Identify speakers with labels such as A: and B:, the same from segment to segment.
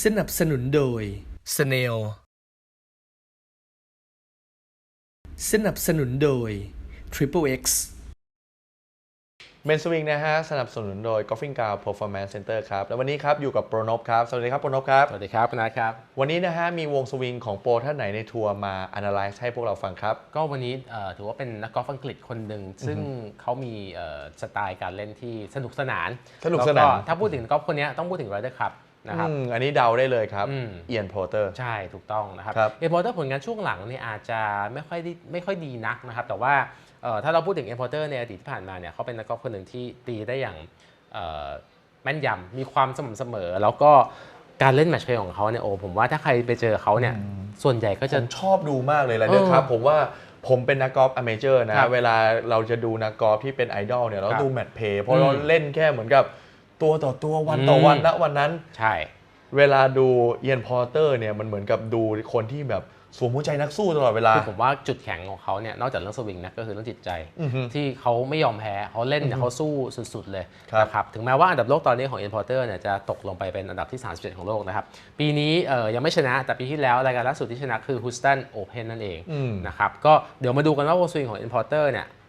A: สนับสนุนโดย Snail สนับสนุนโดย Triple X
B: เมนสวิงนะฮะ สนับสนุนโดย Golfing Gal Performance Center ครับ แล้ววันนี้ครับ อยู่กับโปรนบครับ สวัสดีครับโปรนบครับ
C: สวัสดีครับคุณนัทครับ
B: วันนี้นะฮะ มีวงสวิงของโปรท่านไหนในทัวร์มา analyze ให้พวกเราฟังครับ
C: ก็วันนี้เอ่อถือว่าเป็นนักกอล์ฟอังกฤษคนหนึ่ง ซึ่งเขามีเอ่อสไตล์การเล่นที่สนุกสนาน
B: สนุกสนาน
C: แล้วถ้าพูดถึงนักกอล์ฟคนเนี้ยต้องพูดถึงไรเดอร์ครับ นะครับ
B: อืมอันนี้เดาได้เลยครับ
C: อืม
B: เอียนโพเตอร์
C: ใช่ถูกต้องนะครับ
B: ครับ
C: เอ็มพอร์เตอร์ผลงานช่วงหลังเนี่ยอาจจะไม่ค่อยดีไม่ค่อยดีนักนะครับ แต่ว่าเอ่อถ้าเราพูดถึงเอ็มพอร์เตอร์ในอดีตที่ผ่านมาเนี่ยเขาเป็นนักกอล์ฟคนหนึ่งที่ตีได้อย่างเอ่อแม่นยำมีความสม่ำเสมอ แล้วก็การเล่นแมตช์เพลย์ของเขาเนี่ยโอ้ผมว่าถ้าใครไปเจอเขาเนี่ยส่วนใหญ่ก็
B: ผ
C: จะ
B: มชอบดูมากเลยละเดอร์ครับ
C: เออ
B: ผมว่าผมเป็นนักกอล์ฟอเมเจอร์นะ
C: ครับ
B: เวลาเราจะดูนักกอล์ฟที่เป็นไอดอลเนี่ยเรา
C: ครับ
B: ดูแมตช์เพย์เพ
C: อื
B: ราะ
C: ม
B: เราเล่นแค่เหมือนกับ ตัวต่อตัววันต่อวัน
C: อืม
B: ณวันนั้น
C: ใช่
B: เวลาดูเอียนพอเตอร์เนี่ยมันเหมือนกับดูคนที่แบบสวมหัวใจนักสู้ตลอดเวลา
C: คือผมว่าจุดแข็งของเขาเนี่ยนอกจากเรื่องสวิงนะก็คือเรื่องจิตใจ
B: อือฮึ
C: ที่เขาไม่ยอมแพ้เขาเล่นเนี่ยเขาสู้สุดๆเลย
B: ครับ
C: นะครับถึงแม้ว่าอันดับโลกตอนนี้ของ Importer เนี่ยจะตกลงไปเป็นอันดับที่ 37 ของโลกนะครับ ปีนี้เอ่อยังไม่ชนะแต่ปีที่แล้วรายการล่าสุดที่ชนะคือ Houston Open นั่นเอง
B: อืม
C: นะครับก็เดี๋ยวมาดูกันว่าวงสวิงของ Importer เนี่ยเอ่อเ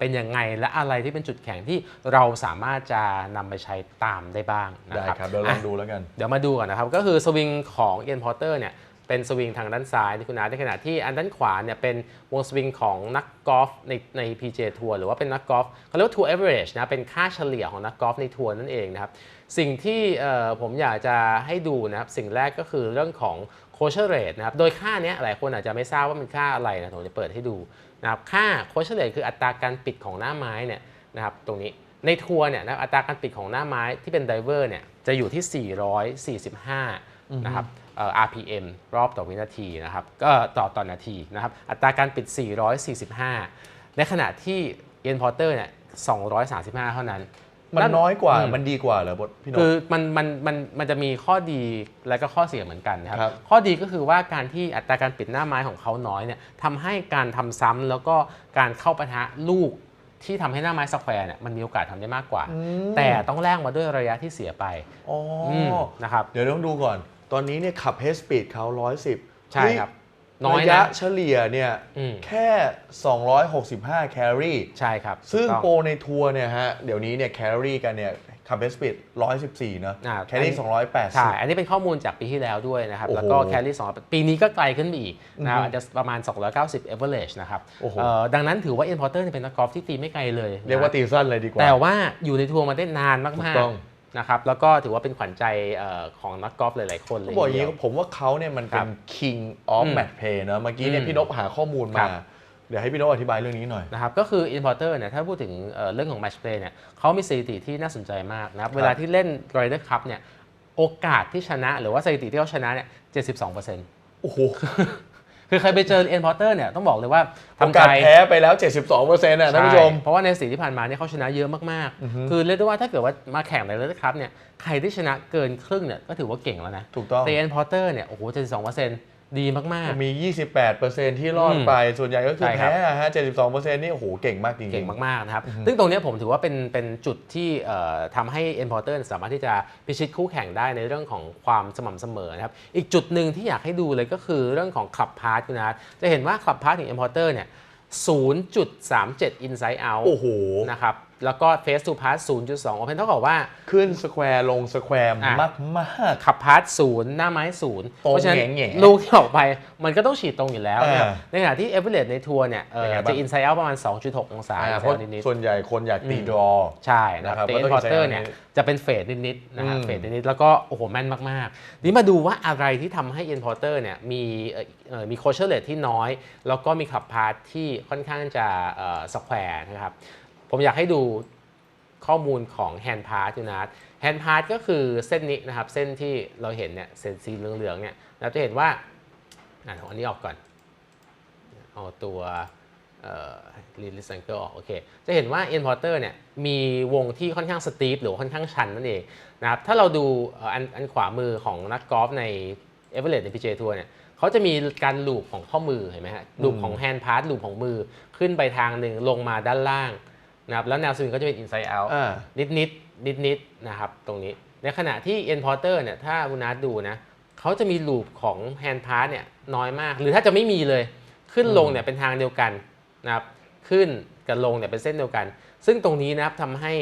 C: ป็นยังไงและอะไรที่เป็นจุดแข็งที่เราสามารถจะนำไปใช้ตามได้บ้างนะ
B: ได้
C: ครับ
B: ครับเดี๋ยวลอง
C: อะ
B: ดูแล้วกัน
C: เดี๋ยวมาดูก่อนนะครับ ก็คือสวิงของเอียนพอร์เตอร์เนี่ยเป็นสวิงทางด้านซ้ายที่คุณอาในขณะที่อันด้านขวาเนี่ยเป็นวงสวิงของนักกอล์ฟในใน PGA ทัวร์หรือว่าเป็นนักกอล์ฟเขาเรียกว่าทัวร์เอเวอเรจนะเป็นค่าเฉลี่ยของนักกอล์ฟในทัวร์นั่นเองนะครับสิ่งที่เอ่อผมอยากจะให้ดูนะครับสิ่งแรกก็คือเรื่องของโคเชอร์เรทนะครับโดยค่าเนี้ยหลายคนอาจจะไม่ทราบว่ามันค่าอะไรนะผมจะเปิดให้ดู นะครับค่าโคชเรทคืออัตราการปิดของหน้าไม้เนี่ยนะครับตรงนี้ในทัวร์เนี่ยนะอัตราการปิดของหน้าไม้ที่เป็นไดเวอร์เนี่ยจะอยู่ที่ 445นะครับ RPM รอบต่อวินาทีนะครับก็ต่อต่อนาทีนะครับอัตราการปิด 445 ในขณะที่เอ็นพอร์เตอร์เนี่ย235 เท่านั้น
B: มันน้อยกว่า
C: อืม
B: มันดีกว่าเหรอบทพี่น
C: คื
B: พ
C: อมันมันมันมันจะมีข้อดีและก็ข้อเสียเหมือนกันนะครับ
B: ครับ
C: ข้อดีก็คือว่าการที่อัตราการปิดหน้าไม้ของเขาน้อยเนี่ยทำให้การทำซ้ำแล้วก็การเข้าปะทะลูกที่ทำให้หน้าไม้สแควร์เนี่ยมันมีโอกาสทำได้มากกว่า แต่ต้องแลกมาด้วยระยะที่เสียไป
B: อ๋ออ
C: มนะครับ
B: เดี๋ยวต้องดูก่อน ตอนนี้เนี่ยขับเฮสปีดเขา110
C: ใช่ครับ น้อย
B: ระยะ
C: นะ
B: เฉลี่ยเนี่ย
C: อืม
B: แค่ 265 แคลอรี่
C: ใช่ครับ
B: ซึ่ง
C: ถูกต้อง
B: โปรในทัวร์เนี่ยฮะ เดี๋ยวนี้เนี่ยแคลอรี่กันเนี่ยขับเฮสปีด114 เนอะ
C: อ่า
B: แคลอรี่
C: ใช่
B: 280
C: อันนี้เป็นข้อมูลจากปีที่แล้วด้วยนะครับ
B: โอ้โห
C: แล้วก็แคลรี่2ปีนี้ก็ไกลขึ้นไปอีกนะครับ
B: อือฮึ
C: อาจจะประมาณ 290 average นะครับ
B: โอ้โห
C: เอ่อดังนั้นถือว่า importer เนี่ยเป็นนักกอล์ฟที่ตีไม่ไกลเลยนะ
B: เรียกว่าตีสั้นเลยดีกว่า
C: แต่ว่าอยู่ในทัวร์มาได้นาน
B: ถู
C: มาก
B: กต้อง
C: ๆ นะครับแล้วก็ถือว่าเป็นขวัญใจเอ่อของนักกอล์ฟหลาย ๆ คนเล
B: ต้
C: ย
B: องบอกอย่าง
C: ที
B: นี้
C: เดียว
B: ผมว่าเขาเนี่ยมันเป็น
C: ครับ
B: king of
C: อืม
B: match play เนอะเมื่อกี้เนี่ย
C: อืม
B: พี่นพหาข้อมูล
C: ครั
B: มา
C: บ
B: เดี๋ยวให้พี่นพอธิบายเรื่องนี้หน่อย
C: นะครับก็คือ importer เนี่ยถ้าพูดถึงเอ่อเรื่องของ match play เนี่ยเขามีสถิติที่น่าสนใจมากนะครับเวลาที่เล่น Ryder Cup เนี่ยโอกาสที่ชนะหรือว่าสถิติที่เขาชนะเนี่ย72%
B: โอ้โห
C: คือใครไปเจอ importer เนี่ยต้องบอกเลยว่า
B: โอ
C: ทำใจ
B: กาสแพ้ไปแล้ว 72%นะท่านผู้ชม
C: ใเพราะว่าในสีที่ผ่านมาเนี่ยเขาชนะเยอะมากๆ คือเรียกได้ว่าถ้าเกิดว่ามาแข่งในเรื่องครับเนี่ยใครที่ชนะเกินครึ่งเนี่ยก็ถือว่าเก่งแล้วนะ
B: ถูกต้อง
C: แต่ importer เนี่ยโอ้โห72% ดีมาก
B: มี 28%ที่รอด
C: อืม
B: ไป ส่วนใหญ่ก็คือ
C: ใช่ครับ
B: แพ้อะฮะ 72%นี่ โอ้โห เก่งมากจริง
C: ๆ
B: ๆ
C: เก่งมาก ๆ นะครับ ซึ่งตรงเนี้ยผมถือว่าเป็นเป็นจุดที่เอ่อทำให้ importer สามารถที่จะพิชิตคู่แข่งได้ในเรื่องของความสม่ำเสมอนะครับ อีกจุดหนึ่งที่อยากให้ดูเลยก็คือเรื่องของขับพาร์ทคุณนัทจะเห็นว่าขับพาร์ทของ importer เนี่ย0.37 inside out
B: โอ้โห
C: นะครับ แล้วก็ face to pass 0.2 open เท่ากับว่า
B: ขึ้นสแควร์ลงสแควร์
C: อะ
B: มากมาก
C: ขับพาร์ทศูนย์หน้าไม้ศูนย์
B: ตรง
C: เพราะฉะนั้น
B: แง่ๆ
C: ลูกที่ออกไปมันก็ต้องฉีดตรงอยู่แล้วนะครับ
B: อ่า
C: ในขณะที่เอเวอเรสในทัวร์เนี่ยเอ่อ
B: เป็นไงบ้าง
C: จะอินไซด์เอาประมาณ 2.6 องศา
B: ๆอ่า
C: อิน
B: เพ
C: ไซ
B: ราะ
C: ด์นิด
B: ส่วนใหญ่คนอยากตี
C: อืม
B: ดรอ
C: ๆใช่นะ
B: นะค
C: ค
B: รั
C: รั
B: บบ
C: แต่
B: ก็
C: เอ็
B: ต้อง
C: นพอร์เตอร์
B: inside out
C: เนี่ย
B: นิด
C: จะเป็นเฟดนิดๆนะฮะ
B: อืม
C: เฟดนิดๆแล้วก็โอ้โหแม่นมากๆนี่มาดูว่าอะไรที่ทำให้เอ็นพอร์เตอร์เนี่ยมีเอ่อเอ่อมีโคเชอร์เลทที่น้อย แล้วก็มีขับพาร์ทที่ค่อนข้างจะสแควร์นะครับ ผมอยากให้ดูข้อมูลของแฮนด์พาร์ทยูนัทแฮนด์พาร์ทก็คือเส้นนี้นะครับ เส้นที่เราเห็นเนี่ยเส้นสีเหลืองๆเนี่ยเราจะเห็นว่าอะอันนี้ออกก่อน เอาตัวรีลิสังเกิลออกโอเค จะเห็นว่า Importer เนี่ยมีวงที่ค่อนข้างสตีฟหรือค่อนข้างชันนั่นเองนะครับถ้าเราดูอันอันขวามือของนักกอล์ฟใน e v e r e s t ใน PGA Tour เนี่ยเขาจะมีการลูปของข้อมือเห็นไหมฮะลูปของแฮนด์พาร์ทลูปของมือขึ้นไปทางหนึ่งลงมาด้านล่าง นะครับแล้วแนวสวิงก็จะเป็น inside out
B: อ่า
C: นิดนิดนิดนิดๆนะครับตรงนี้ ในขณะที่ N Porter เนี่ยถ้าคุณนัทดูนะเขาจะมีลูปของ Hand Pass เนี่ยน้อยมาก หรือถ้าจะไม่มีเลยขึ้นลงเนี่ยเป็นทางเดียวกันนะครับขึ้นกับลงเนี่ยเป็นเส้นเดียวกัน ซึ่งตรงนี้นะครับทำให้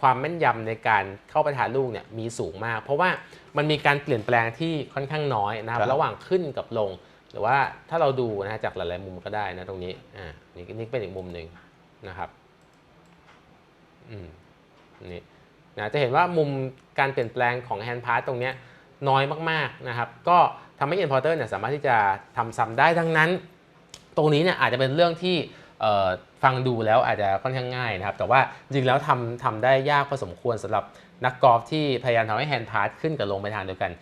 C: ความแม่นยำในการเข้าไปทานลูกเนี่ยมีสูงมาก เพราะว่ามันมีการเปลี่ยนแปลงที่ค่อนข้างน้อยนะครับ
B: ครับ
C: ระหว่างขึ้นกับลง หรือว่าถ้าเราดูนะฮะจากหลายๆมุมก็ได้นะตรงนี้อ่านี่นี่เป็นอีกมุมหนึ่งนะครับอืม นี่นะจะเห็นว่ามุมการเปลี่ยนแปลงของแฮนด์พาร์ตตรงนี้น้อยมากๆนะครับ ก็ทำให้ i n p o r t e r เนี่ยสามารถที่จะทำซ้ำได้ดังนั้น ตรงนี้เนี่ยอาจจะเป็นเรื่องที่ฟังดูแล้วอาจจะค่อนข้างง่ายนะครับ แต่ว่าจริงแล้วทำทำได้ยากพอสมควรสำหรับนักกอล์ฟที่พยายามทำให้แฮนด์พาร์ตขึ้นกับลงไปทางเดียวกัน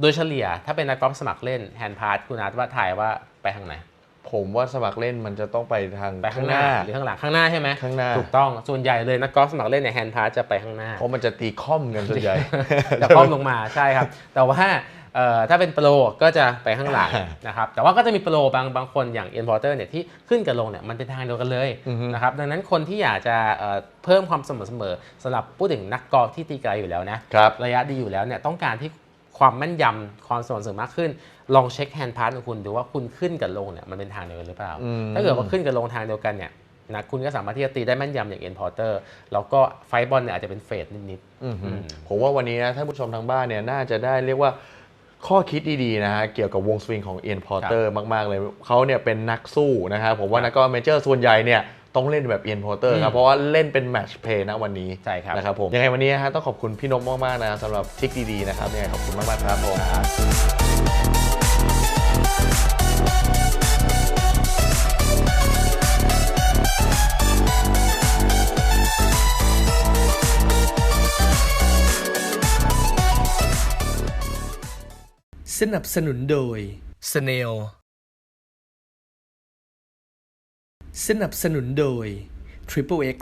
C: โดยเฉลี่ยถ้าเป็นนักกอล์ฟสมัครเล่นแฮนด์พาร์ตคุณอาร์ตว่าถ่ายว่าไปทางไหน
B: ผมว่าสมัครเล่นมันจะต้องไปทาง
C: ไปข้างหน้าหรือข้างหลังข้างหน้าใช่ไหม
B: ข้างหน้า
C: ถูกต้องส่วนใหญ่เลยนักกอล์ฟสมัครเล่นเนี่ยแฮนด์พาร์ตจะไปข้างหน้า
B: เพราะมันจะตีค่อมกันส่วนใหญ่
C: จะคว่ำลงมาใช่ครับ แต่ว่าเอ่อถ้าเป็นโปรก็จะไปข้างหลังนะครับแต่ว่าก็จะมีโปรบางบางคนอย่าง i n p o r t e r เนี่ยที่ขึ้นกับลงเนี่ยมันเป็นทางเดียวกันเลย
B: อือฮึ
C: นะครับดังนั้นคนที่อยากจะเอ่อเพิ่มความสม่ำเสมอสำหรับพูดถึงนักกอล์ฟที่ตีไกลอยู่แล้วนะครับระยะดีอยู่แล้วเนี่ยต้องการที่ความแม่นยำความสม่ำเสมอมากขึ้น ลองเช็คแฮนด์พาร์ทของคุณดูว่าคุณขึ้นกับลงเนี่ยมันเป็นทางเดียวกันหรือเปล่า
B: อืม
C: ถ้าเกิดว่าขึ้นกับลงทางเดียวกันเนี่ยนะคุณก็สามารถที่จะตีได้แม่นยำอย่าง i n p o r t e r แล้วก็ไฟบอลเนี่ยอาจจะเป็นเฟดนิดๆ
B: อือหือ
C: อืม
B: ผมว่าวันนี้นะท่านผู้ชมทางบ้านเนี่ยน่าจะได้เรียกว่าข้อคิดดีๆนะฮะเกี่ยวกับวงสวิงของเอียนพอร์เตอร์มากๆเลยเขาเนี่ยเป็นนักสู้นะครับผมว่านักกอล์ฟเมเจอร์ส่วนใหญ่เนี่ยต้องเล่นแบบเอียนพอร์เตอร์ครั
C: อื
B: บ
C: ม
B: เพราะว่าเล่นเป็นแมตช์เพลย์นะวันนี้
C: ใช่ครับ
B: นะครับผมยังไงวันนี้นะฮะต้องขอบคุณพี่นกมาก ๆ นะสำหรับทริคดี ๆ นะครับยังไงขอบคุณมาก ๆ ครับผม
A: สนับสนุนโดย Snail สนับสนุนโดย Triple X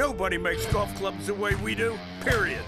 D: Nobody makes golf clubs the way we do, period.